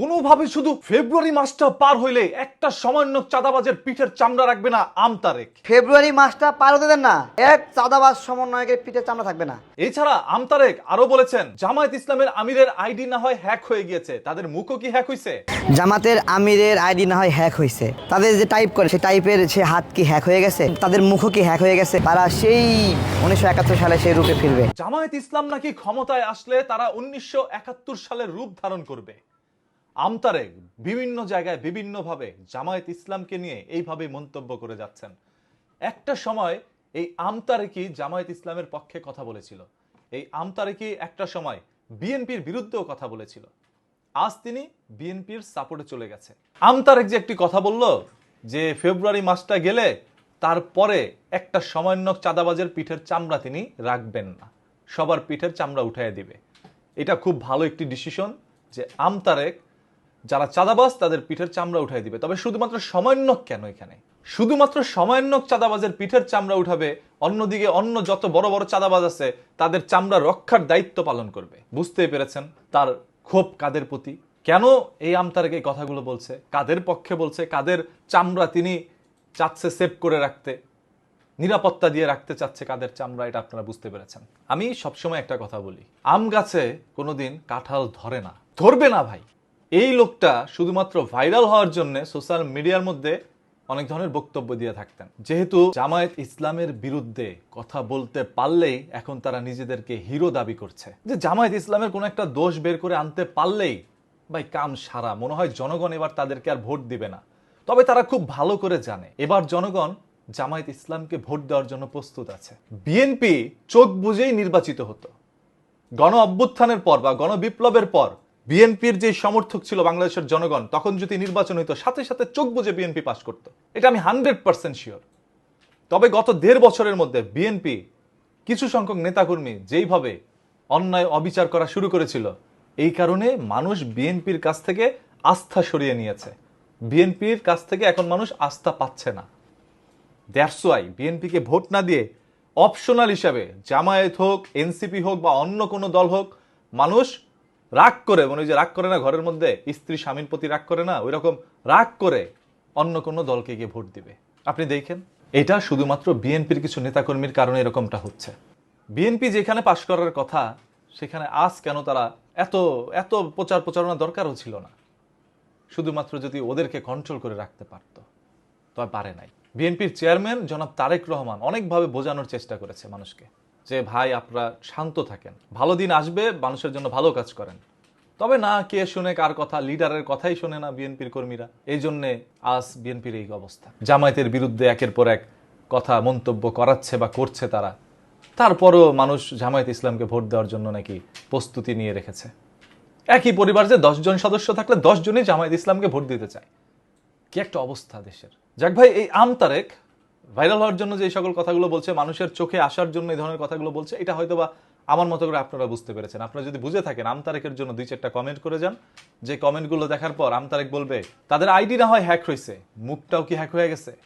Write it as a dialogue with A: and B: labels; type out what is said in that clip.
A: কোনোভাবে শুধু ফেব্রুয়ারি মাসটা পার হইলে একটা সামান্য চাঁদাবাজের পিঠের চামড়া রাখবে না আমতারেক।
B: ফেব্রুয়ারি মাসটা পার হতে দেন না এক চাঁদাবাজ সমন্বয়কের পিঠে চামড়া থাকবে না।
A: এছাড়া আমতারেক আরও বলেছেন জামায়াত ইসলামের আমিরের আইডি না হয় হ্যাক হয়ে গিয়েছে তাদের মুখও কি হ্যাক হইছে?
B: জামাতের আমিরের আইডি না হয় হ্যাক হয়েছে তাদের যে টাইপ করে সে টাইপের সে হাত কি হ্যাক হয়ে গেছে তাদের মুখও কি হ্যাক হয়ে গেছে তারা সেই উনিশশো একাত্তর সালে সেই রূপে ফিরবে।
A: জামায়াত ইসলাম নাকি ক্ষমতায় আসলে তারা উনিশশো একাত্তর সালের রূপ ধারণ করবে? আমতারেক বিভিন্ন জায়গায় বিভিন্নভাবে জামায়াত ইসলামকে নিয়ে এইভাবে মন্তব্য করে যাচ্ছেন। একটা সময় এই আমতারেকি জামায়াত ইসলামের পক্ষে কথা বলেছিল? এই আমতারেকি একটা সময় বিএনপির বিরুদ্ধেও কথা বলেছিল? আজ তিনি বিএনপির সাপোর্টে চলে গেছে। আমতারেক যে একটি কথা বলল যে ফেব্রুয়ারি মাসটা গেলে তারপরে একটা সমন্বয়ক চাঁদাবাজের পিঠের চামড়া তিনি রাখবেন না। সবার পিঠের চামড়া উঠাইয়া দিবে। এটা খুব ভালো একটি ডিসিশন যে আমতারেক যারা চাঁদাবাজ, তাদের পিঠের চামড়া উঠাই দিবে। তবে শুধুমাত্র সমন্বয়ক কেন এখানে? শুধুমাত্র সমন্বয়ক চাঁদাবাজের পিঠের চামড়া উঠাবে, অন্যদিকে অন্য যত বড় বড় চাঁদাবাজ আছে, তাদের চামড়া রক্ষার দায়িত্ব পালন করবে। বুঝতে পেরেছেন? তার ক্ষোভ কাদের প্রতি? কেন এই আমতারেক কথাগুলো বলছে? কাদের পক্ষে বলছে? কাদের চামড়া তিনি চাচ্ছে সেভ করে রাখতে? নিরাপত্তা দিয়ে রাখতে চাচ্ছে কাদের চামড়া? এটা আপনারা বুঝতে পেরেছেন। আমি সবসময় একটা কথা বলি। আম গাছে কোনোদিন কাঁঠাল ধরে না। ধরবে না ভাই। এই লোকটা শুধুমাত্র ভাইরাল হওয়ার জন্য সোশ্যাল মিডিয়ার মধ্যে অনেক ধরনের বক্তব্য দিয়ে থাকতেন। যেহেতু জামায়াত ইসলামের বিরুদ্ধে কথা বলতে পারলেই এখন তারা নিজেদেরকে হিরো দাবি করছে। যে জামায়াত ইসলামের কোনো একটা দোষ বের করে আনতে পারলেই ভাই কাম সারা, মনে হয় জনগণ এবার তাদেরকে আর ভোট দিবে না। তবে তারা খুব ভালো করে জানে, এবার জনগণ জামায়াত ইসলামকে ভোট দেওয়ার জন্য প্রস্তুত আছে। বিএনপি চোখ বুঝেই নির্বাচিত হতো। গণ অভ্যুত্থানের পর বা গণবিপ্লবের পর বিএনপির যে সমর্থক ছিল বাংলাদেশের জনগণ, তখন যদি নির্বাচন হইতো, সাথে সাথে চোখ বুঝে বিএনপি পাশ করত। এটা আমি হান্ড্রেড পার্সেন্ট শিওর। তবে গত দেড় বছরের মধ্যে বিএনপি কিছু সংখ্যক নেতাকর্মী যেইভাবে অন্যায়, অবিচার করা শুরু করেছিল, এই কারণে মানুষ বিএনপির কাছ থেকে আস্থা সরিয়ে নিয়েছে। বিএনপির কাছ থেকে এখন মানুষ আস্থা পাচ্ছে না। দ্যাটস ওয়াই বিএনপিকে ভোট না দিয়ে অপশনাল হিসাবে জামায়াত হোক, এনসিপি হোক বা অন্য কোনো দল হোক, মানুষ রাগ করে মানে যে রাগ করে না ঘরের মধ্যে, স্ত্রী স্বামীর প্রতি রাগ করে না ওই রকম রাগ করে অন্য কোনো দলকে গিয়ে ভোট দিবে। আপনি দেখেন, এটা শুধুমাত্র বিএনপির কিছু নেতাকর্মীর কারণে এরকমটা হচ্ছে। বিএনপি যেখানে পাশ করার কথা, সেখানে আজ কেন তারা এত এত প্রচার প্রচারণা দরকারও ছিল না। শুধুমাত্র যদি ওদেরকে কন্ট্রোল করে রাখতে পারত তবে পারে নাই। বিএনপির চেয়ারম্যান জনাব তারেক রহমান অনেকভাবে বোঝানোর চেষ্টা করেছে মানুষকে। যে ভাই আপনারা শান্ত থাকেন। ভালো দিন আসবে, মানুষের জন্য ভালো কাজ করেন। তবে না, কে শুনে কার কথা, লিডারের কথাই শোনে না বিএনপির কর্মীরা। এই জন্যে আজ বিএনপির এই অবস্থা। জামায়াতের বিরুদ্ধে একের পর এক কথা মন্তব্য করাচ্ছে বা করছে তারা। তারপরও মানুষ জামায়াত ইসলামকে ভোট দেওয়ার জন্য নাকি প্রস্তুতি নিয়ে রেখেছে। একই পরিবার যে দশজন সদস্য থাকলে দশ জনই জামায়াত ইসলামকে ভোট দিতে চায়। কি একটা অবস্থা দেশের। যাক ভাই, এই আমতারেক ভাইরাল হওয়ার জন্য যে এই সকল কথাগুলো বলছে, মানুষের চোখে আসার জন্য এই ধরনের কথাগুলো বলছে, এটা হয়তো বা আমার মতো করে আপনারা বুঝতে পেরেছেন। আপনারা যদি বুঝে থাকেন, আমতারেকের জন্য দুই চারটা কমেন্ট করে যান। যে কমেন্টগুলো দেখার পর আমতারেক বলবে, তাদের আইডি না হয় হ্যাক হয়েছে মুখটাও কি হ্যাক হয়ে গেছে?